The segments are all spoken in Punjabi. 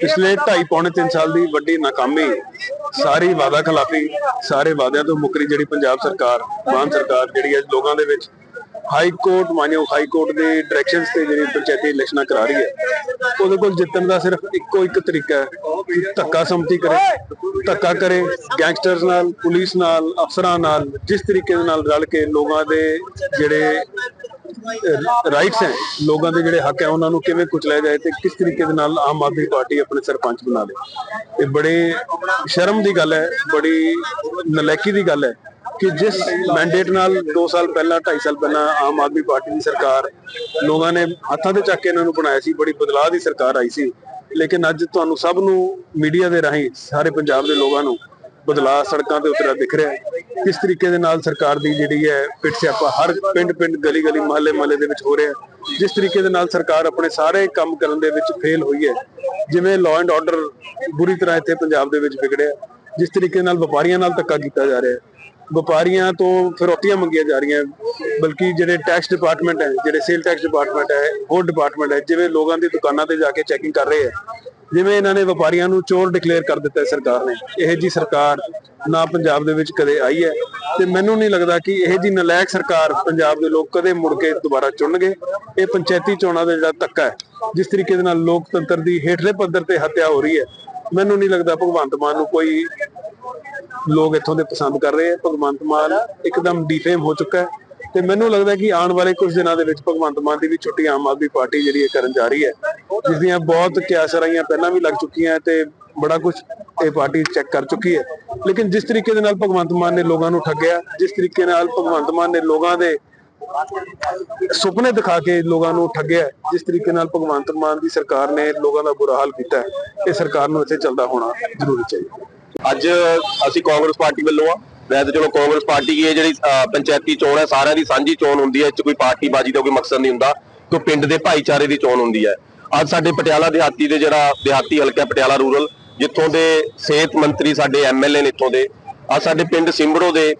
ਪਿਛਲੇ 2.5 ਪੌਣੇ 3 ਸਾਲ ਦੀ ਵੱਡੀ ਨਾਕਾਮੀ, ਸਾਰੀ ਵਾਅਦਾ ਖਿਲਾਫੀ, ਸਾਰੇ ਵਾਅਦਿਆਂ ਤੋਂ ਮੁੱਕਰੀ ਜਿਹੜੀ ਪੰਜਾਬ ਸਰਕਾਰ, ਮਾਨ ਸਰਕਾਰ ਜਿਹੜੀ ਹੈ, ਲੋਕਾਂ ਦੇ ਵਿੱਚ ਹਾਈ ਕੋਰਟ ਮਾਨਿਓ ਹਾਈ ਕੋਰਟ ਦੇ ਡਾਇਰੈਕਸ਼ਨਸ ਤੇ ਜਿਹੜੀ ਪੰਚਾਇਤੀ ਇਲੈਕਸ਼ਨਾਂ ਕਰਾ ਰਹੀ ਹੈ। ਉਹਦੇ ਕੋਲ ਜਿੱਤਣ ਦਾ ਸਿਰਫ ਇੱਕੋ ਇੱਕ ਤਰੀਕਾ ਹੈ ਕਿ ਧੱਕਾ ਸੰਮਤੀ ਕਰੇ, ਧੱਕਾ ਕਰੇ ਗੈਂਗਸਟਰਸ ਨਾਲ, ਪੁਲਿਸ ਨਾਲ, ਅਫਸਰਾਂ ਨਾਲ, ਜਿਸ ਤਰੀਕੇ ਦੇ ਨਾਲ ਰਲ ਕੇ ਲੋਕਾਂ ਦੇ ਜਿਹੜੇ ਰਾਈਟਸ ਹੈ ਲੋਕਾਂ ਦੇ ਜਿਹੜੇ ਹੱਕ ਹੈ, ਉਹਨਾਂ ਨੂੰ ਕਿਵੇਂ ਕੁਚਲਿਆ ਜਾਏ ਤੇ ਕਿਸ ਤਰੀਕੇ ਦੇ ਨਾਲ ਆਮ ਆਦਮੀ ਪਾਰਟੀ ਆਪਣੇ ਸਰਪੰਚ ਬਣਾ ਲੇ? ਇਹ ਬੜੇ ਸ਼ਰਮ ਦੀ ਗੱਲ ਹੈ, ਬੜੀ ਨਲਾਇਕੀ ਦੀ ਗੱਲ ਹੈ ਕਿ ਜਿਸ ਮੈਂਡੇਟ ਨਾਲ 2 ਸਾਲ ਪਹਿਲਾਂ 2.5 ਸਾਲ ਪਹਿਲਾਂ ਆਮ ਆਦਮੀ ਪਾਰਟੀ ਦੀ ਸਰਕਾਰ ਲੋਕਾਂ ਨੇ ਹੱਥਾਂ ਤੇ ਚੱਕ ਕੇ ਇਹਨਾਂ ਨੂੰ ਬਣਾਇਆ ਸੀ, ਬੜੀ ਬਦਲਾਅ ਦੀ ਸਰਕਾਰ ਆਈ ਸੀ। ਲੇਕਿਨ ਅੱਜ ਤੁਹਾਨੂੰ ਸਭ ਨੂੰ ਮੀਡੀਆ ਦੇ ਰਾਹੀਂ, ਸਾਰੇ ਪੰਜਾਬ ਦੇ ਲੋਕਾਂ ਨੂੰ ਬਦਲਾਅ ਸੜਕਾਂ ਤੇ ਉਤਰਿਆ ਦਿਖ ਰਿਹਾ ਹੈ। ਕਿਸ ਤਰੀਕੇ ਦੇ ਨਾਲ ਸਰਕਾਰ ਦੀ ਜਿਹੜੀ ਹੈ ਪਿੱਟ ਸਿਆਪਾ ਹਰ ਪਿੰਡ ਪਿੰਡ ਗਲੀ ਗਲੀ ਮਹੱਲੇ ਮਹੱਲੇ ਦੇ ਵਿੱਚ ਹੋ ਰਿਹਾ ਜਿਸ ਤਰੀਕੇ ਦੇ ਨਾਲ ਸਰਕਾਰ ਆਪਣੇ ਸਾਰੇ ਕੰਮ ਕਰਨ ਦੇ ਵਿੱਚ ਫੇਲ ਹੋਈ ਹੈ। ਜਿਵੇਂ ਲਾਅ ਐਂਡ ਆਰਡਰ ਬੁਰੀ ਤਰ੍ਹਾਂ ਇੱਥੇ ਪੰਜਾਬ ਦੇ ਵਿੱਚ ਵਿਗੜਿਆ ਜਿਸ ਤਰੀਕੇ ਨਾਲ ਵਪਾਰੀਆਂ ਨਾਲ ਧੱਕਾ ਕੀਤਾ ਜਾ ਰਿਹਾ ਹੈ। ਵਪਾਰੀਆਂ ਤੋਂ ਫਿਰੌਤੀਆਂ ਮੰਗੀਆਂ ਜਾ ਰਹੀਆਂ, ਬਲਕਿ ਜਿਹੜੇ ਟੈਕਸ ਡਿਪਾਰਟਮੈਂਟ ਹੈ, ਜਿਹੜੇ ਸੇਲ ਟੈਕਸ ਡਿਪਾਰਟਮੈਂਟ ਹੈ, ਹੋਰ ਡਿਪਾਰਟਮੈਂਟ ਹੈ, ਜਿਵੇਂ ਲੋਕਾਂ ਦੀ ਦੁਕਾਨਾਂ ਤੇ ਜਾ ਕੇ ਚੈਕਿੰਗ ਕਰ ਰਹੇ ਹੈ, ਜਿਵੇਂ ਇਹਨਾਂ ਨੇ ਵਪਾਰੀਆਂ ਨੂੰ ਚੋਰ ਡਿਕਲੇਅਰ ਕਰ ਦਿੱਤਾ ਹੈ ਸਰਕਾਰ ਨੇ, ਇਹ ਜੀ ਸਰਕਾਰ ਨਾ ਪੰਜਾਬ ਦੇ ਵਿੱਚ ਕਦੇ ਆਈ ਹੈ, ਤੇ ਮੈਨੂੰ ਨਹੀਂ ਲੱਗਦਾ ਕਿ ਇਹ ਜੀ ਨਲਾਇਕ ਸਰਕਾਰ ਪੰਜਾਬ ਦੇ ਲੋਕ ਕਦੇ ਮੁੜ ਕੇ ਦੁਬਾਰਾ ਚੁਣਨਗੇ, ਇਹ ਪੰਚਾਇਤੀ ਚੋਣਾਂ ਦਾ ਜਿਹੜਾ ਧੱਕਾ ਹੈ, ਜਿਸ ਤਰੀਕੇ ਦੇ ਨਾਲ ਲੋਕਤੰਤਰ ਦੀ ਹੇਠਲੇ ਪੱਧਰ ਤੇ ਹੱਤਿਆ ਹੋ ਰਹੀ ਹੈ, ਮੈਨੂੰ ਨਹੀਂ ਲੱਗਦਾ ਭਗਵੰਤ ਮਾਨ ਨੂੰ ਕੋਈ ਲੋਕ ਇੱਥੋਂ ਦੇ ਪਸੰਦ ਕਰ ਰਹੇ ਆ, ਭਗਵੰਤ ਮਾਨ ਇੱਕਦਮ ਡੀਫੇਮ ਹੋ ਚੁੱਕਾ ਹੈ। ਤੇ ਮੈਨੂੰ ਲੱਗਦਾ ਕਿ ਆਉਣ ਵਾਲੇ ਕੁਝ ਦਿਨਾਂ ਦੇ ਵਿੱਚ ਭਗਵੰਤ ਮਾਨ ਦੀ ਵੀ ਛੁੱਟੀ ਆਮ ਆਦਮੀ ਪਾਰਟੀ ਜਿਹੜੀ ਹੈ ਕਰਨ ਜਾ ਰਹੀ ਹੈ। ਜਿਸ ਦੀਆਂ ਬਹੁਤ ਕਿਆਸਰਾਈਆਂ ਪਹਿਲਾਂ ਵੀ ਲੱਗ ਚੁੱਕੀਆਂ ਤੇ ਬੜਾ ਕੁਝ ਇਹ ਪਾਰਟੀ ਚੈੱਕ ਕਰ ਚੁੱਕੀ ਹੈ। ਲੇਕਿਨ ਜਿਸ ਤਰੀਕੇ ਦੇ ਨਾਲ ਭਗਵੰਤ ਮਾਨ ਨੇ ਲੋਕਾਂ ਨੂੰ ਠੱਗਿਆ, ਜਿਸ ਤਰੀਕੇ ਨਾਲ ਭਗਵੰਤ ਮਾਨ ਨੇ ਲੋਕਾਂ ਦੇ ਸੁਪਨੇ ਦਿਖਾ ਕੇ ਲੋਕਾਂ ਨੂੰ ਠੱਗਿਆ, ਜਿਸ ਤਰੀਕੇ ਨਾਲ ਭਗਵੰਤ ਮਾਨ ਦੀ ਸਰਕਾਰ ਨੇ ਲੋਕਾਂ ਦਾ ਬੁਰਾ ਹਾਲ ਕੀਤਾ ਇਹ ਸਰਕਾਰ ਨੂੰ ਇੱਥੇ ਚੱਲਦਾ ਹੋਣਾ ਜ਼ਰੂਰੀ ਚਾਹੀਦਾ। ਅੱਜ ਅਸੀਂ ਕਾਂਗਰਸ ਪਾਰਟੀ ਵੱਲੋਂ ਆ। ਵੈਸੇ ਚਲੋ ਕਾਂਗਰਸ ਪਾਰਟੀ ਕੀ ਹੈ ਜਿਹੜੀ ਪੰਚਾਇਤੀ ਚੋਣ ਹੈ, ਸਾਰਿਆਂ ਦੀ ਸਾਂਝੀ ਚੋਣ ਹੁੰਦੀ ਹੈ। ਇਹ 'ਚ ਕੋਈ ਪਾਰਟੀਬਾਜ਼ੀ ਦਾ ਕੋਈ ਮਕਸਦ ਨਹੀਂ ਹੁੰਦਾ। ਕਿ ਪਿੰਡ ਦੇ ਭਾਈਚਾਰੇ ਦੀ ਚੋਣ ਹੁੰਦੀ ਹੈ। ਅੱਜ ਸਾਡੇ ਪਟਿਆਲਾ ਦਿਹਾਤੀ ਦੇ ਜਿਹੜਾ ਦਿਹਾਤੀ ਹਲਕਾ ਪਟਿਆਲਾ ਰੂਰਲ, ਜਿੱਥੋਂ ਦੇ ਸਿਹਤ ਮੰਤਰੀ ਸਾਡੇ ਐਮਐਲਏ ਨੇ ਇੱਥੋਂ ਦੇ, ਅੱਜ ਸਾਡੇ ਪਿੰਡ ਸਿੰਬੜੋ ਦੇ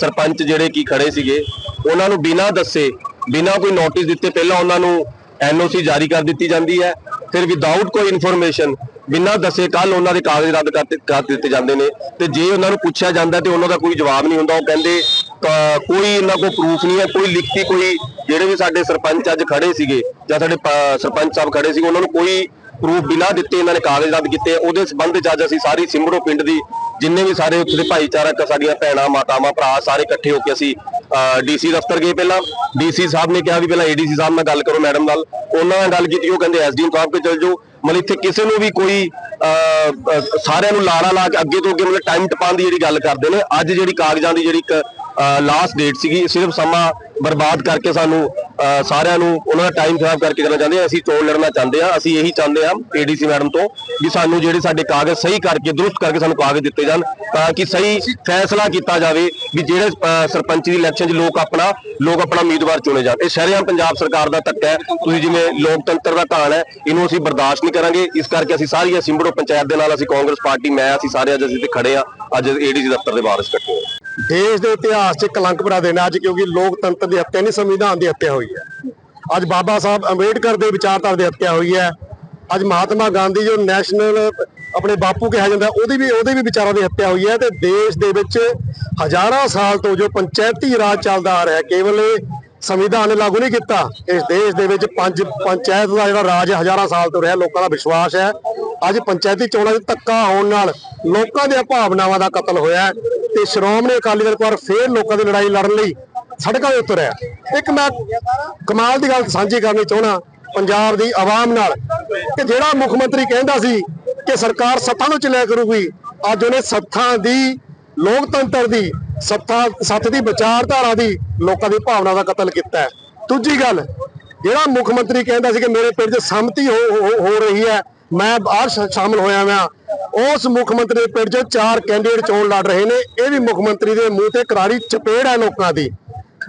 ਸਰਪੰਚ ਜਿਹੜੇ ਕੀ ਖੜੇ ਸੀਗੇ, ਉਹਨਾਂ ਨੂੰ ਬਿਨਾਂ ਦੱਸੇ, ਬਿਨਾਂ ਕੋਈ ਨੋਟਿਸ ਦਿੱਤੇ, ਪਹਿਲਾਂ ਉਹਨਾਂ ਨੂੰ ਐਨਓਸੀ ਜਾਰੀ ਕਰ ਦਿੱਤੀ ਜਾਂਦੀ ਹੈ। ਫਿਰ ਵਿਦਆਊਟ ਕੋਈ ਇਨਫੋਰਮੇਸ਼ਨ ਬਿਨਾਂ ਦੱਸੇ ਕੱਲ ਉਹਨਾਂ ਦੇ ਕਾਗਜ਼ ਰੱਦ ਕਰ ਦਿੱਤੇ- ਕਰ ਦਿੱਤੇ ਜਾਂਦੇ ਨੇ ਤੇ ਜੇ ਉਹਨਾਂ ਨੂੰ ਪੁੱਛਿਆ ਜਾਂਦਾ ਤੇ ਉਹਨਾਂ ਦਾ ਕੋਈ ਜਵਾਬ ਨਹੀਂ ਹੁੰਦਾ, ਉਹ ਕਹਿੰਦੇ ਕੋਈ ਇਹਨਾਂ ਕੋਲ ਪ੍ਰੂਫ ਨਹੀਂ ਹੈ, ਕੋਈ ਲਿਖਤੀ ਕੋਈ ਜਿਹੜੇ ਵੀ ਸਾਡੇ ਸਰਪੰਚ ਅੱਜ ਖੜੇ ਸੀਗੇ ਜਾਂ ਸਾਡੇ ਸਰਪੰਚ ਸਾਹਿਬ ਖੜੇ ਸੀਗੇ, ਉਹਨਾਂ ਨੂੰ ਕੋਈ ਪ੍ਰੂਫ ਬਿਨਾਂ ਦਿੱਤੇ ਇਹਨਾਂ ਨੇ ਕਾਗਜ਼ ਰੱਦ ਕੀਤੇ ਉਹਦੇ ਸੰਬੰਧ ਚ ਅੱਜ ਅਸੀਂ ਸਾਰੀ ਸਿੰਬੜੋ ਪਿੰਡ ਦੀ ਜਿੰਨੇ ਵੀ ਸਾਰੇ ਉੱਥੇ ਦੇ ਭਾਈਚਾਰਕ ਸਾਡੀਆਂ ਭੈਣਾਂ, ਮਾਤਾਵਾਂ, ਭਰਾ ਸਾਰੇ ਇਕੱਠੇ ਹੋ ਕੇ ਅਸੀਂ ਡੀਸੀ ਦਫ਼ਤਰ ਗਏ ਪਹਿਲਾਂ। ਡੀਸੀ ਸਾਹਿਬ ਨੇ ਕਿਹਾ ਵੀ ਪਹਿਲਾਂ ਏਡੀਸੀ ਸਾਹਿਬ ਨਾਲ ਗੱਲ ਕਰੋ ਮੈਡਮ ਨਾਲ। ਉਹਨਾਂ ਨਾਲ ਗੱਲ ਕੀਤੀ ਉਹ ਕਹਿੰਦੇ ਐਸਡੀਐਮ ਸਾਹਿਬ ਕੋਲ ਚਲ ਜਾਓ। ਮਤਲਬ ਇੱਥੇ ਕਿਸੇ ਨੂੰ ਵੀ ਕੋਈ ਅਹ, ਸਾਰਿਆਂ ਨੂੰ ਲਾਰਾ ਲਾ ਕੇ ਅੱਗੇ ਤੋਂ ਅੱਗੇ ਮਤਲਬ ਟਾਈਮ ਟਪਾਉਣ ਦੀ ਜਿਹੜੀ ਗੱਲ ਕਰਦੇ ਨੇ। ਅੱਜ ਜਿਹੜੀ ਕਾਗਜ਼ਾਂ ਦੀ ਜਿਹੜੀ ਲਾਸਟ ਡੇਟ ਸੀਗੀ ਸਿਰਫ ਸਮਾਂ ਬਰਬਾਦ ਕਰਕੇ ਸਾਨੂੰ ਸਾਰਿਆਂ ਨੂੰ ਉਹਨਾਂ ਦਾ ਟਾਈਮ ਖਰਾਬ ਕਰਕੇ ਕਰਨਾ ਚਾਹੁੰਦੇ ਆ। ਅਸੀਂ ਚੋਣ ਲੜਨਾ ਚਾਹੁੰਦੇ ਆ। ਅਸੀਂ ਇਹੀ ਚਾਹੁੰਦੇ ਆ ਏਡੀਸੀ ਮੈਡਮ ਤੋਂ ਵੀ ਸਾਨੂੰ ਜਿਹੜੇ ਸਾਡੇ ਕਾਗਜ਼ ਸਹੀ ਕਰਕੇ ਦਰੁਸਤ ਕਰਕੇ ਸਾਨੂੰ ਕਾਗਜ਼ ਦਿੱਤੇ ਜਾਣ ਤਾਂ ਕਿ ਸਹੀ ਫੈਸਲਾ ਕੀਤਾ ਜਾਵੇ ਵੀ ਜਿਹੜੇ ਅਹ, ਸਰਪੰਚ ਦੀ ਇਲੈਕਸ਼ਨ 'ਚ ਲੋਕ ਆਪਣਾ ਲੋਕ ਆਪਣਾ ਉਮੀਦਵਾਰ ਚੁਣੇ ਜਾਣ। ਇਹ ਸ਼ਰਿਆਮ ਪੰਜਾਬ ਸਰਕਾਰ ਦਾ ਧੱਕਾ ਹੈ। ਤੁਸੀਂ ਜਿਵੇਂ ਲੋਕਤੰਤਰ ਦਾ ਘਾਣ ਹੈ ਇਹਨੂੰ ਅਸੀਂ ਬਰਦਾਸ਼ਤ ਨਹੀਂ ਕਰਾਂਗੇ। ਇਸ ਕਰਕੇ ਅਸੀਂ ਸਾਰੀਆਂ ਸਿੰਬੜੋ ਪੰਚਾਇਤ ਦੇ ਨਾਲ ਅਸੀਂ ਕਾਂਗਰਸ ਪਾਰਟੀ ਮੈਂ ਅਸੀਂ ਸਾਰੇ ਅੱਜ ਅਸੀਂ ਤੇ ਖੜੇ ਆ ਅੱਜ ਏਡੀਸੀ ਦਫ਼ਤਰ ਦੇ ਬਾਹਰ ਇਕੱਠੇ ਦੇਸ਼ ਦੇ ਇਤਿਹਾਸ 'ਚ ਕਲੰਕ ਭਰਾ ਦੇਣਾ ਅੱਜ, ਕਿਉਂਕਿ ਲੋਕਤੰਤਰ ਦੀ ਹੱਤਿਆ ਨਹੀਂ, ਸੰਵਿਧਾਨ ਦੀ ਹੱਤਿਆ ਹੋਈ ਹੈ। ਅੱਜ ਬਾਬਾ ਸਾਹਿਬ ਅੰਬੇਡਕਰ ਦੇ ਵਿਚਾਰਧਾਰਾ ਦੀ ਹੱਤਿਆ ਹੋਈ ਹੈ। ਅੱਜ ਮਹਾਤਮਾ ਗਾਂਧੀ ਜੋ ਨੈਸ਼ਨਲ ਆਪਣੇ ਬਾਪੂ ਕਿਹਾ ਜਾਂਦਾ, ਉਹਦੀ ਵੀ, ਉਹਦੇ ਵੀ ਵਿਚਾਰਾਂ ਦੀ ਹੱਤਿਆ ਹੋਈ ਹੈ ਤੇ ਦੇਸ਼ ਦੇ ਵਿੱਚ ਹਜ਼ਾਰਾਂ ਸਾਲ ਤੋਂ ਜੋ ਪੰਚਾਇਤੀ ਰਾਜ ਚੱਲਦਾ ਆ ਰਿਹਾ, ਕੇਵਲ ਸੰਵਿਧਾਨ ਨੇ ਲਾਗੂ ਨਹੀਂ ਕੀਤਾ। ਇਸ ਦੇਸ਼ ਦੇ ਵਿੱਚ ਪੰਜ, ਪੰਚਾਇਤ ਦਾ ਜਿਹੜਾ ਰਾਜ ਹੈ, ਹਜ਼ਾਰਾਂ ਸਾਲ ਤੋਂ ਰਿਹਾ, ਲੋਕਾਂ ਦਾ ਵਿਸ਼ਵਾਸ ਹੈ। ਅੱਜ ਪੰਚਾਇਤੀ ਚੋਣਾਂ 'ਚ ਧੱਕਾ ਹੋਣ ਨਾਲ ਲੋਕਾਂ ਦੀਆਂ ਭਾਵਨਾਵਾਂ ਦਾ ਕਤਲ ਹੋਇਆ ਤੇ ਸ਼੍ਰੋਮਣੀ ਅਕਾਲੀ ਦਲ ਇੱਕ ਫੇਰ ਲੋਕਾਂ ਦੀ ਲੜਾਈ ਲੜਨ ਲਈ ਸੜਕਾਂ 'ਤੇ ਉਤਰਿਆ ਇੱਕ ਮੈਂ ਕਮਾਲ ਦੀ ਗੱਲ ਸਾਂਝੀ ਕਰਨੀ ਚਾਹਣਾ ਪੰਜਾਬ ਦੀ ਆਵਾਮ ਨਾਲ, ਕਿ ਜਿਹੜਾ ਮੁੱਖ ਮੰਤਰੀ ਕਹਿੰਦਾ ਸੀ ਕਿ ਸਰਕਾਰ ਸੱਥਾਂ ਨੂੰ ਚਲਿਆ ਕਰੂਗੀ, ਅੱਜ ਉਹਨੇ ਸੱਥਾਂ ਦੀ ਲੋਕਤੰਤਰ ਦੀ ਸੱਥਾ ਸੱਥ ਦੀ ਵਿਚਾਰਧਾਰਾ ਦੀ ਲੋਕਾਂ ਦੀ ਭਾਵਨਾ ਦਾ ਕਤਲ ਕੀਤਾ ਹੈ। ਦੂਜੀ ਗੱਲ, ਜਿਹੜਾ ਮੁੱਖ ਮੰਤਰੀ ਕਹਿੰਦਾ ਸੀ ਕਿ ਮੇਰੇ ਪਿੰਡ 'ਚ ਸੰਮਤੀ ਹੋ- ਹੋ ਰਹੀ ਹੈ ਮੈਂ ਬਾਹਰ ਸ਼ਾਮਲ ਹੋਇਆ ਮੈਂ ਉਸ ਮੁੱਖ ਮੰਤਰੀ ਦੇ ਪਿੰਡ 'ਚ ਚਾਰ ਕੈਂਡੀਡੇਟ ਚੋਣ ਲੜ ਰਹੇ ਨੇ। ਇਹ ਵੀ ਮੁੱਖ ਮੰਤਰੀ ਦੇ ਮੂੰਹ ਤੇ ਕਰਾਰੀ ਚਪੇੜ ਹੈ ਲੋਕਾਂ ਦੀ।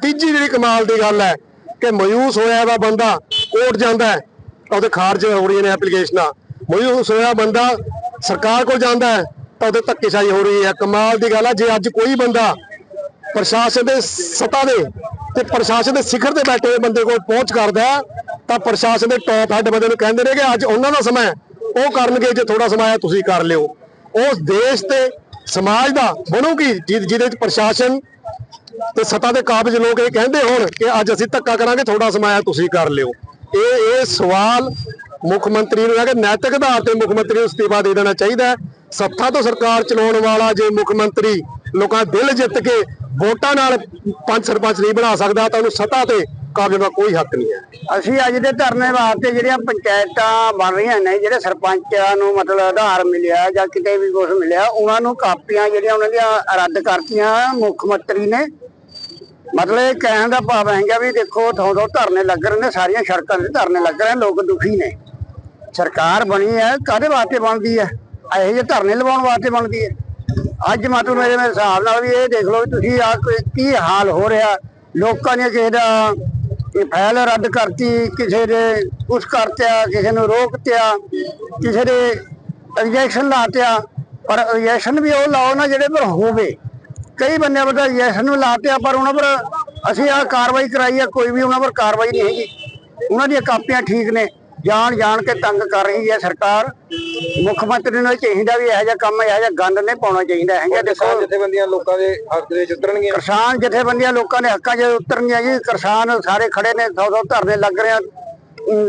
ਤੀਜੀ ਜਿਹੜੀ ਕਮਾਲ ਦੀ ਗੱਲ ਹੈ ਕਿ ਮਯੂਸ ਹੋਇਆ ਵਾ ਬੰਦਾ, ਕੋਰਟ ਜਾਂਦਾ ਤਾਂ ਉਹਦੇ ਖਾਰਜ ਹੋ ਰਹੀਆਂ ਨੇ ਐਪਲੀਕੇਸ਼ਨਾਂ ਮਯੂਸ ਹੋਇਆ ਬੰਦਾ, ਸਰਕਾਰ ਕੋਲ ਜਾਂਦਾ ਤਾਂ ਉਹਦੇ ਧੱਕੇਸ਼ਾਹੀ ਹੋ ਰਹੀ ਹੈ। ਕਮਾਲ ਦੀ ਗੱਲ ਹੈ ਜੇ ਅੱਜ ਕੋਈ ਬੰਦਾ ਪ੍ਰਸ਼ਾਸਨ ਦੇ ਸੱਤਾ ਦੇ ਤੇ ਪ੍ਰਸ਼ਾਸਨ ਦੇ ਸਿਖਰ ਤੇ ਬੈਠੇ ਹੋਏ ਬੰਦੇ ਕੋਲ ਪਹੁੰਚ ਕਰਦਾ ਤਾਂ ਪ੍ਰਸ਼ਾਸਨ ਦੇ ਟੌਪ ਹੈੱਡ ਬੰਦੇ ਨੂੰ ਕਹਿੰਦੇ ਨੇ ਕਿ ਅੱਜ ਉਹਨਾਂ ਦਾ ਸਮਾਂ ਉਹ ਕਰਨਗੇ ਜੇ ਥੋੜਾ ਸਮਾਂ ਹੈ ਤੁਸੀਂ ਕਰ ਲਿਓ। ਉਸ ਦੇਸ਼ ਤੇ ਸਮਾਜ ਦਾ ਬਣੂਗੀ ਜਿਹਦੇ ਵਿੱਚ ਪ੍ਰਸ਼ਾਸਨ ਤੇ ਸੱਤਾ ਦੇ ਕਾਬਜ ਲੋਕ ਇਹ ਕਹਿੰਦੇ ਹੋਣ ਕਿ ਅੱਜ ਅਸੀਂ ਧੱਕਾ ਕਰਾਂਗੇ ਥੋੜਾ ਸਮਾਂ ਹੈ ਤੁਸੀਂ ਕਰ ਲਿਓ। ਇਹ ਇਹ ਸਵਾਲ ਮੁੱਖ ਮੰਤਰੀ ਨੂੰ ਹੈ ਕਿ ਨੈਤਿਕ ਆਧਾਰ ਤੇ ਮੁੱਖ ਮੰਤਰੀ ਨੂੰ ਅਸਤੀਫਾ ਦੇ ਦੇਣਾ ਚਾਹੀਦਾ ਹੈ। ਸੱਤਾ ਤੋਂ ਸਰਕਾਰ ਚਲਾਉਣ ਵਾਲਾ ਜੇ ਮੁੱਖ ਮੰਤਰੀ ਲੋਕਾਂ ਦਿਲ ਜਿੱਤ ਕੇ ਵੋਟਾਂ ਨਾਲ ਪੰਜ ਸਰਪੰਚ ਨਹੀਂ ਬਣਾ ਸਕਦਾ ਤਾਂ ਉਹਨੂੰ ਸੱਤਾ ਤੇ ਕਾਬਜ ਦਾ ਕੋਈ ਹੱਕ ਨਹੀਂ ਹੈ। ਅਸੀਂ ਅੱਜ ਦੇ ਧਰਨੇ ਵਾਸਤੇ ਜਿਹੜੀਆਂ ਪੰਚਾਇਤਾਂ ਬਣ ਰਹੀਆਂ ਨੇ, ਜਿਹੜੇ ਸਰਪੰਚਾਂ ਨੂੰ ਮਤਲਬ ਆਧਾਰ ਮਿਲਿਆ ਜਾਂ ਕਿਤੇ ਵੀ ਕੁਝ ਮਿਲਿਆ, ਉਹਨਾਂ ਨੂੰ ਕਾਪੀਆਂ ਜਿਹੜੀਆਂ ਉਹਨਾਂ ਦੀਆਂ ਰੱਦ ਕਰਤੀਆਂ ਮੁੱਖ ਮੰਤਰੀ ਨੇ। ਮਤਲਬ ਇਹ ਕਹਿਣ ਦਾ ਭਾਵ ਹੈਗਾ ਵੀ ਦੇਖੋ ਥੋਂ ਥੋਂ ਧਰਨੇ ਲੱਗ ਰਹੇ ਨੇ, ਸਾਰੀਆਂ ਸੜਕਾਂ ਤੇ ਧਰਨੇ ਲੱਗ ਰਹੇ ਲੋਕ ਦੁਖੀ ਨੇ। ਸਰਕਾਰ ਬਣੀ ਹੈ ਕਾਦੇ ਵਾਸਤੇ ਬਣਦੀ ਹੈ? ਇਹੋ ਜਿਹੇ ਧਰਨੇ ਲਵਾਉਣ ਵਾਸਤੇ ਬਣਦੀ ਹੈ। ਅੱਜ ਮਤਲਬ ਮੇਰੇ ਮੇਰੇ ਹਿਸਾਬ ਨਾਲ ਵੀ ਇਹ ਦੇਖ ਲਓ ਵੀ ਤੁਸੀਂ ਆ ਕੀ ਹਾਲ ਹੋ ਰਿਹਾ? ਲੋਕਾਂ ਨੇ ਕਿਸੇ ਦਾ ਇਹ ਫਾਈਲ ਰੱਦ ਕਰਤੀ, ਕਿਸੇ ਦੇ ਕੁਛ ਕਰਤਿਆ ਕਿਸੇ ਨੂੰ ਰੋਕਤਿਆ ਕਿਸੇ ਦੇ ਇੰਜੈਕਸ਼ਨ ਲਾਤਿਆ ਪਰ ਇੰਜੈਕਸ਼ਨ ਵੀ ਉਹ ਲਾਓ ਨਾ ਜਿਹੜੇ ਪਰ ਹੋਵੇ। ਕਈ ਬੰਦਿਆਂ ਪਰ ਇੰਜੈਕਸ਼ਨ ਵੀ ਲਾਤਿਆ ਪਰ ਉਹਨਾਂ ਪਰ ਅਸੀਂ ਆ ਕਾਰਵਾਈ ਕਰਾਈ ਆ, ਕੋਈ ਵੀ ਉਹਨਾਂ ਪਰ ਕਾਰਵਾਈ ਨਹੀਂ ਹੈਗੀ। ਉਹਨਾਂ ਦੀਆਂ ਕਾਪੀਆਂ ਠੀਕ ਨੇ। ਜਾਣ ਜਾਣ ਕੇ ਤੰਗ ਕਰ ਰਹੀ ਹੈ ਸਰਕਾਰ। ਮੁੱਖ ਮੰਤਰੀ ਨੂੰ ਚਾਹੀਦਾ ਵੀ ਇਹੋ ਜਿਹਾ ਕੰਮ ਇਹੋ ਜਿਹਾ ਗੰਦ ਨਹੀਂ ਪਾਉਣਾ ਚਾਹੀਦਾ। ਹੈਗਾ ਦੇਖੋ ਜਥੇਬੰਦੀਆਂ ਲੋਕਾਂ ਦੇ ਹੱਕ ਦੇ ਵਿੱਚ ਉਤਰਨਗੀਆਂ। ਕਿਸਾਨ ਜਥੇਬੰਦੀਆਂ ਲੋਕਾਂ ਦੇ ਹੱਕਾਂ 'ਚ ਉਤਰਨੀਆਂ ਜੀ। ਕਿਸਾਨ ਸਾਰੇ ਖੜੇ ਨੇ ਸੌ ਸੌ ਧਰਨੇ ਲੱਗ ਰਹੇ ਆ।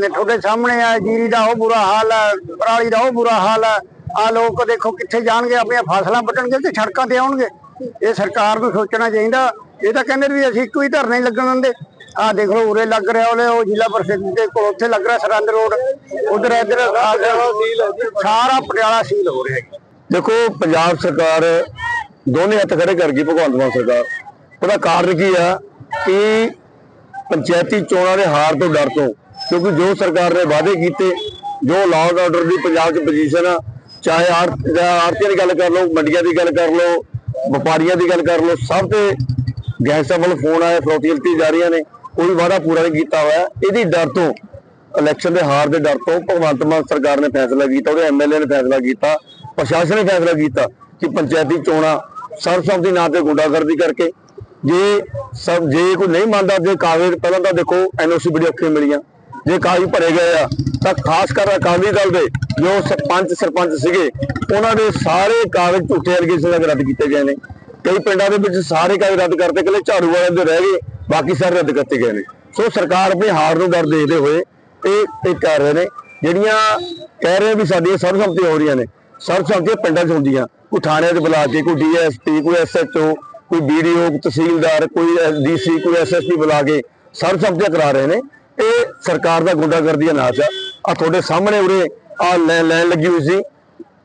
ਤੁਹਾਡੇ ਸਾਹਮਣੇ ਆ ਜੀਰੀ ਦਾ ਉਹ ਬੁਰਾ ਹਾਲ ਹੈ ਪਰਾਲੀ ਦਾ ਉਹ ਬੁਰਾ ਹਾਲ ਹੈ ਆ ਲੋਕ ਦੇਖੋ ਕਿੱਥੇ ਜਾਣਗੇ ਆਪਣੀਆਂ ਫਸਲਾਂ ਵੱਢਣਗੇ ਤੇ ਸੜਕਾਂ ਤੇ ਆਉਣਗੇ। ਇਹ ਸਰਕਾਰ ਨੂੰ ਸੋਚਣਾ ਚਾਹੀਦਾ। ਇਹ ਤਾਂ ਕਹਿੰਦੇ ਵੀ ਅਸੀਂ ਇੱਕੋ ਹੀ ਧਰਨੇ ਨਹੀਂ ਲੱਗਣ ਦਿੰਦੇ। ਆ ਦੇਖ ਲਓ, ਉਰੇ ਲੱਗ ਰਿਹਾ ਉਹਲੇ ਉਹ ਜ਼ਿਲ੍ਹਾ ਪ੍ਰਸ਼ਦ ਦੇ ਕੋਲ, ਉੱਥੇ ਲੱਗ ਰਿਹਾ ਸਰੰਦ ਰੋਡ। ਉਧਰ ਇੱਧਰ ਸਾਰਾ ਪਟਿਆਲਾ ਸੀਲ ਹੋ ਰਿਹਾ ਜੀ। ਦੇਖੋ, ਪੰਜਾਬ ਸਰਕਾਰ ਦੋਨੇ ਹੱਥ ਖੜੇ ਕਰ ਗਈ ਭਗਵੰਤ ਮਾਨ ਸਰਕਾਰ। ਉਹਦਾ ਕਾਰਨ ਕੀ ਆ ਕਿ ਪੰਚਾਇਤੀ ਚੋਣਾਂ ਦੇ ਹਾਰ ਤੋਂ ਡਰ ਤੋਂ, ਕਿਉਂਕਿ ਜੋ ਸਰਕਾਰ ਨੇ ਵਾਅਦੇ ਕੀਤੇ, ਜੋ ਲਾਅ ਐਂਡ ਆਰਡਰ ਦੀ ਪੰਜਾਬ 'ਚ ਪੋਜੀਸ਼ਨ ਆ, ਚਾਹੇ ਆੜਤ ਆੜਤੀਆਂ ਦੀ ਗੱਲ ਕਰ ਲਓ, ਮੰਡੀਆਂ ਦੀ ਗੱਲ ਕਰ ਲਓ, ਵਪਾਰੀਆਂ ਦੀ ਗੱਲ ਕਰ ਲਓ, ਸਭ ਤੇ ਗੈਂਗਸਟਰ ਵੱਲ ਫੋਨ ਆਏ, ਫਰੋਤੀਆਂ ਲਿੱਤੀ ਜਾ ਰਹੀਆਂ ਨੇ। ਕੋਈ ਵਾਅਦਾ ਪੂਰਾ ਨਹੀਂ ਕੀਤਾ ਹੋਇਆ। ਇਹਦੀ ਡਰ ਤੋਂ ਇਲੈਕਸ਼ਨ ਦੇ ਹਾਰ ਦੇ ਡਰ ਤੋਂ ਭਗਵੰਤ ਮਾਨ ਸਰਕਾਰ ਨੇ ਫੈਸਲਾ ਕੀਤਾ, ਉਹਦੇ ਐਮਐਲਏ ਨੇ ਫੈਸਲਾ ਕੀਤਾ, ਪ੍ਰਸ਼ਾਸਨ ਨੇ ਫੈਸਲਾ ਕੀਤਾ ਕਿ ਪੰਚਾਇਤੀ ਚੋਣਾਂ ਸਰਬਸੰਮਤੀ ਨਾਂ ਤੇ ਗੁੰਡਾਗਰਦੀ ਕਰਕੇ ਜੇ ਸਭ, ਜੇ ਕੋਈ ਨਹੀਂ ਮੰਨਦਾ, ਜੇ ਕਾਗਜ਼, ਪਹਿਲਾਂ ਤਾਂ ਦੇਖੋ ਐਨਓਸੀ ਬੜੀ ਔਖੀ ਮਿਲੀਆਂ। ਜੇ ਕਾਗਜ਼ ਭਰੇ ਗਏ ਆ, ਤਾਂ ਖਾਸ ਕਰ ਅਕਾਲੀ ਦਲ ਦੇ ਜੋ ਸਰਪੰਚ ਸਰਪੰਚ ਸੀਗੇ, ਉਹਨਾਂ ਦੇ ਸਾਰੇ ਕਾਗਜ਼ ਝੂਠੇ ਅਲਗੇਸ਼ਨ ਲੱਗ ਰੱਦ ਕੀਤੇ ਗਏ ਨੇ। ਕਈ ਪਿੰਡਾਂ ਦੇ ਵਿੱਚ ਸਾਰੇ ਕਾਗਜ਼ ਰੱਦ ਕਰਤੇ, ਇਕੱਲੇ ਝਾੜੂ ਵਾਲਿਆਂ ਦੇ ਰਹਿ ਗਏ, ਬਾਕੀ ਸਾਰੇ ਰੱਦ ਕਰਤੇ ਗਏ ਨੇ। ਸੋ ਸਰਕਾਰ ਆਪਣੀ ਹਾਰ ਨੂੰ ਡਰ ਦੇਖਦੇ ਹੋਏ ਇਹ ਇਹ ਕਰ ਰਹੇ ਨੇ। ਜਿਹੜੀਆਂ ਕਹਿ ਰਹੇ ਵੀ ਸਾਡੀਆਂ ਸਰਬਸੰਮਤੀਆਂ ਹੋ ਰਹੀਆਂ ਨੇ, ਸਰਬਸੰਮਤੀਆਂ ਪਿੰਡਾਂ 'ਚ ਹੁੰਦੀਆਂ। ਕੋਈ ਥਾਣਿਆਂ 'ਚ ਬੁਲਾ ਕੇ, ਕੋਈ ਡੀਐਸਪੀ ਕੋਈ ਐਸਐਚਓ ਕੋਈ ਬੀਡੀਓ ਤਹਿਸੀਲਦਾਰ, ਕੋਈ ਡੀਸੀ ਕੋਈ ਐਸਐਸਪੀ ਬੁਲਾ ਕੇ ਸਰਬਸੰਮਤੀਆਂ ਕਰਾ ਰਹੇ ਨੇ। ਇਹ ਸਰਕਾਰ ਦਾ ਗੁੰਡਾਗਰਦੀ ਦਾ ਨਾਚ ਆ। ਆ ਤੁਹਾਡੇ ਸਾਹਮਣੇ ਉਰੇ ਆ ਲਾਈਨ ਲੱਗੀ ਹੋਈ ਸੀ।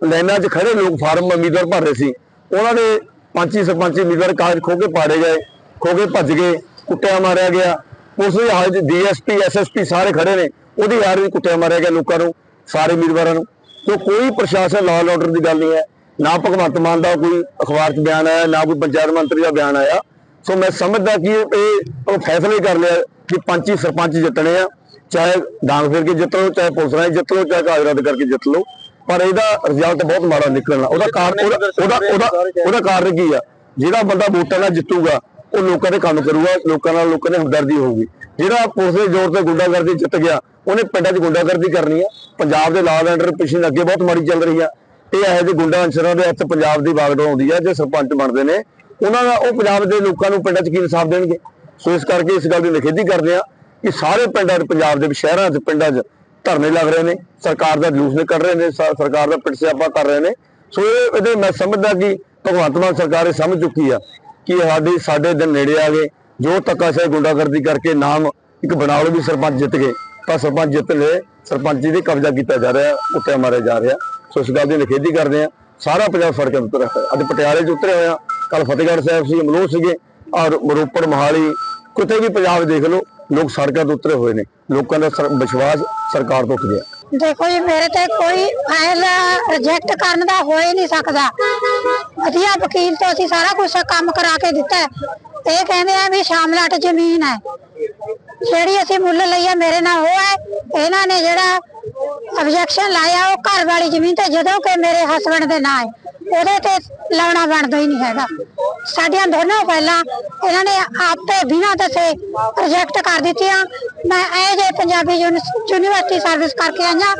ਲਾਈਨਾਂ 'ਚ ਖੜੇ ਲੋਕ ਫਾਰਮ ਉਮੀਦਵਾਰ ਭਰ ਰਹੇ ਸੀ। ਉਹਨਾਂ ਦੇ ਪੰਚੀ ਸਰਪੰਚੀ ਉਮੀਦਵਾਰ ਕਾਗਜ਼ ਖੋ ਕੇ ਪਾੜੇ ਗਏ ਖੋ ਕੇ ਭੱਜ ਗਏ, ਕੁੱਟਿਆ ਮਾਰਿਆ ਗਿਆ। ਉਸ ਦੀ ਹਾਲਤ ਡੀਐਸਪੀ, ਐਸਐਸਪੀ ਸਾਰੇ ਖੜੇ ਨੇ, ਉਹਦੀ ਯਾਰ ਵੀ ਕੁੱਟਿਆ ਮਾਰਿਆ ਗਿਆ ਲੋਕਾਂ ਨੂੰ, ਸਾਰੇ ਉਮੀਦਵਾਰਾਂ ਨੂੰ। ਤੋਂ ਕੋਈ ਪ੍ਰਸ਼ਾਸਨ ਲਾਅ ਐਂਡ ਆਰਡਰ ਦੀ ਗੱਲ ਨਹੀਂ ਹੈ, ਨਾ ਭਗਵੰਤ ਮਾਨ ਦਾ ਕੋਈ ਅਖਬਾਰ 'ਚ ਬਿਆਨ ਆਇਆ, ਨਾ ਕੋਈ ਪੰਚਾਇਤ ਮੰਤਰੀ ਦਾ ਬਿਆਨ ਆਇਆ। ਸੋ ਮੈਂ ਸਮਝਦਾ ਕਿ ਇਹ ਉਹ ਫੈਸਲਾ ਹੀ ਕਰ ਲਿਆ ਕਿ ਪੰਚੀ ਸਰਪੰਚ ਜਿੱਤਣੇ ਆ, ਚਾਹੇ ਡਾਂਗ ਫਿਰ ਕੇ ਜਿੱਤ ਲਓ, ਚਾਹੇ ਪੁਲਿਸ ਰਾਹੀਂ ਜਿੱਤ ਲਓ, ਚਾਹੇ ਕਾਗਜ਼ ਰੱਦ ਕਰਕੇ ਜਿੱਤ ਲਓ। ਪਰ ਇਹਦਾ ਰਿਜ਼ਲਟ ਬਹੁਤ ਮਾੜਾ ਨਿਕਲਣਾ ਉਹਦਾ ਕਾਰਨ ਉਹਦਾ ਉਹਦਾ ਉਹਦਾ ਕਾਰਨ ਕੀ ਆ? ਜਿਹੜਾ ਬੰਦਾ ਵੋਟਾਂ ਨਾਲ ਜਿੱਤੂਗਾ ਉਹ ਲੋਕਾਂ ਦੇ ਕੰਮ ਕਰੂਗਾ ਲੋਕਾਂ ਨਾਲ ਲੋਕਾਂ ਨੇ ਹਮਦਰਦੀ ਹੋਊਗੀ। ਜਿਹੜਾ ਪੁਲਿਸ ਦੇ ਜ਼ੋਰ ਤੇ ਗੁੰਡਾਗਰਦੀ ਜਿੱਤ ਗਿਆ ਉਹਨੇ ਪਿੰਡਾਂ 'ਚ ਗੁੰਡਾਗਰਦੀ ਕਰਨੀ ਆ। ਪੰਜਾਬ ਦੇ ਲਾਅ ਐਂਡ ਪਿਛਲੇ ਅੱਗੇ ਬਹੁਤ ਮਾੜੀ ਚੱਲ ਰਹੀ ਆ। ਇਹ ਇਹੋ ਜਿਹੇ ਗੁੰਡਾ ਅੰਸਰਾਂ ਦੇ ਹੱਥ ਪੰਜਾਬ ਦੀ ਬਾਗਡੋਰ ਆਉਂਦੀ ਆ ਜੇ ਸਰਪੰਚ ਬਣਦੇ ਨੇ। ਉਹਨਾਂ ਦਾ ਉਹ ਪੰਜਾਬ ਦੇ ਲੋਕਾਂ ਨੂੰ ਪਿੰਡਾਂ 'ਚ ਕੀ ਇਨਸਾਫ ਦੇਣਗੇ? ਸੋ ਇਸ ਕਰਕੇ ਇਸ ਗੱਲ ਦੀ ਨਿਖੇਧੀ ਕਰਦੇ ਆ ਕਿ ਸਾਰੇ ਪਿੰਡਾਂ 'ਚ ਪੰਜਾਬ ਦੇ ਸ਼ਹਿਰਾਂ 'ਚ ਪਿੰਡਾਂ 'ਚ ਧਰਨੇ ਲੱਗ ਰਹੇ ਨੇ, ਸਰਕਾਰ ਦਾ ਜਲੂਸ ਨਿਕਲ ਰਹੇ ਨੇ ਸਰਕਾਰ ਦਾ ਪਿੱਛੇਪਾ ਕਰ ਰਹੇ ਨੇ। ਸੋ ਇਹਦੇ ਮੈਂ ਸਮਝਦਾ ਕਿ ਭਗਵੰਤ ਮਾਨ ਸਰਕਾਰ ਇਹ ਸਮਝ ਚੁੱਕੀ ਆ ਕਿ ਸਾਡੀ, ਸਾਡੇ ਦਿਨ ਨੇੜੇ ਆ ਗਏ। ਜੋ ਧੱਕਾਸ਼ਾਹੀ ਗੁੰਡਾਗਰਦੀ ਕਰਕੇ ਨਾਮ ਇੱਕ ਬਣਾਉ ਵੀ ਸਰਪੰਚ ਜਿੱਤ ਗਏ, ਤਾਂ ਸਰਪੰਚ ਜਿੱਤ ਲਏ, ਸਰਪੰਚੀ ਦੇ ਕਬਜ਼ਾ ਕੀਤਾ ਜਾ ਰਿਹਾ ਉੱਤੇ ਮਾਰਿਆ ਜਾ ਰਿਹਾ ਸੋ ਇਸ ਗੱਲ ਦੀ ਨਿਖੇਧੀ ਕਰਦੇ ਆ। ਸਾਰਾ ਪੰਜਾਬ ਸੜਕਾਂ ਤੇ ਉਤਰਿਆ ਹੋਇਆ। ਅੱਜ ਪਟਿਆਲੇ 'ਚ ਉਤਰੇ ਹੋਇਆ। ਕੱਲ ਫਤਿਹਗੜ੍ਹ ਸਾਹਿਬ ਸੀ, ਅਮਲੋਹ ਸੀਗੇ। ਔਰ ਰੋਪੜ ਮੋਹਾਲੀ, ਕਿਤੇ ਵੀ ਪੰਜਾਬ ਦੇਖ ਲਓ ਲੋਕ ਸੜਕਾਂ ਤੇ ਉਤਰੇ ਹੋਏ ਨੇ। ਲੋਕਾਂ ਦਾ ਵਿਸ਼ਵਾਸ ਸਰਕਾਰ ਤੋਂ ਉੱਠ ਗਿਆ। ਦੇਖੋ ਜੀ, ਮੇਰੇ ਤੇ ਕੋਈ ਫਾਈਲ ਰਿਜੈਕਟ ਕਰਨ ਦਾ ਹੋ ਹੀ ਨਹੀਂ ਸਕਦਾ। ਵਧੀਆ ਵਕੀਲ ਤੋਂ ਅਸੀਂ ਸਾਰਾ ਕੁਝ ਕੰਮ ਕਰਾ ਕੇ ਦਿੱਤਾ ਇਹ ਕਹਿੰਦੇ ਆ ਵੀ ਸ਼ਾਮਲਾਟ ਜ਼ਮੀਨ ਹੈ। ਜਿਹੜੀ ਅਸੀਂ ਮੁੱਲ ਲਈ ਹੈ, ਮੇਰੇ ਨਾਲ ਉਹ ਹੈ। ਇਹਨਾਂ ਨੇ ਜਿਹੜਾ ਆਬਜੈਕਸ਼ਨ ਲਾਇਆ, ਉਹ ਘਰ ਵਾਲੀ ਜ਼ਮੀਨ ਤੇ ਜਦੋਂ ਕਿ ਮੇਰੇ ਹਸਬੰਡ ਦੇ ਨਾਂ ਹੈ। ਉਹਦੇ ਤੇ ਲਾਉਣਾ ਬਣਦਾ ਹੀ ਨਹੀਂ ਹੈਗਾ। ਸਾਡੀਆਂ ਦੋਨੋਂ ਪਹਿਲਾਂ ਇਹਨਾਂ ਨੇ ਆਪੇ ਬਿਨਾਂ ਦੱਸੇ ਰਿਜੈਕਟ ਕਰ ਦਿੱਤੀਆਂ। ਮੈਂ ਇਹ ਜੇ ਪੰਜਾਬੀ ਯੂਨੀਵਰਸਿਟੀ ਸਰਵਿਸ ਕਰਕੇ ਆਈਆਂ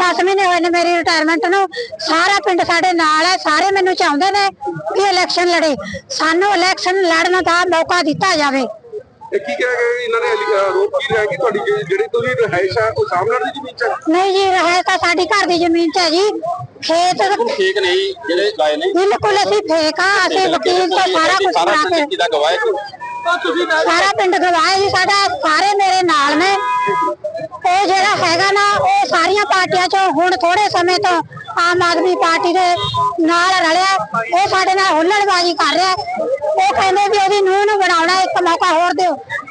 10 ਮਹੀਨੇ ਹੋਏ ਨੇ ਮੇਰੀ ਰਿਟਾਇਰਮੈਂਟ ਨੂੰ, ਸਾਰਾ ਪਿੰਡ ਸਾਡੇ ਨਾਲ ਹੈ, ਸਾਰੇ ਮੈਨੂੰ ਚਾਹੁੰਦੇ ਨੇ ਵੀ ਇਲੈਕਸ਼ਨ ਲੜੇ। ਸਾਨੂੰ ਇਲੈਕਸ਼ਨ ਲੜਨ ਦਾ ਮੌਕਾ ਦਿੱਤਾ ਜਾਵੇ। ਇਹ ਕੀ ਕਹਿ ਗਏ ਇਹਨਾਂ ਨੇ ਅਲੀ- ਅਹ ਆਰੋਪ ਕੀ ਰਿਹਾ ਕਿ ਤੁਹਾਡੀ ਜਿਹੜੀ- ਜਿਹੜੀ ਤੁਸੀਂ ਰਿਹਾਇਸ਼ ਆ ਉਹ ਸਾਹਮਣੇ ਦੀ ਜ਼ਮੀਨ ਚ ਹੈ? ਨਹੀਂ ਜੀ ਰਹੇ ਤਾਂ ਸਾਡੀ ਘਰ ਦੀ ਜ਼ਮੀਨ 'ਚ ਹੈ ਜੀ। ਖੇਤ ਠੀਕ ਨਹੀਂ ਜਿਹੜੇ ਲਾਏ ਨੇ? ਬਿਲਕੁਲ ਅਸੀਂ ਫੇਕ ਆ ਅਸੀਂ ਵਕੀਲ ਤੋਂ ਸਾਰਾ ਕੁਝ ਕਰਾ ਕੇ ਦਾ ਗਵਾਹ ਸਾਰਾ ਪਿੰਡ ਗਵਾਹ ਹੈ ਜੀ ਸਾਡਾ ਸਾਰੇ ਮੇਰੇ ਨਾਲ ਨੇ। ਉਹ ਜਿਹੜਾ ਹੈਗਾ ਨਾ ਉਹ ਸਾਰੀਆਂ ਪਾਰਟੀਆਂ ਚੋਂ ਹੁਣ ਥੋੜੇ ਸਮੇਂ ਤੋਂ ਆਮ ਆਦਮੀ ਪਾਰਟੀ ਦੇ ਨਾਲ ਰਲਿਆ, ਉਹ ਸਾਡੇ ਨਾਲ ਹੁੱਲੜਬਾਜ਼ੀ ਕਰ ਰਿਹਾ, ਉਹ ਕਹਿੰਦੇ ਵੀ ਉਹਦੀ ਨੂੰਹ ਨੂੰ ਬਣਾਉਣਾ ਇੱਕ ਮੌਕਾ ਹੋਰ ਦਿਓ।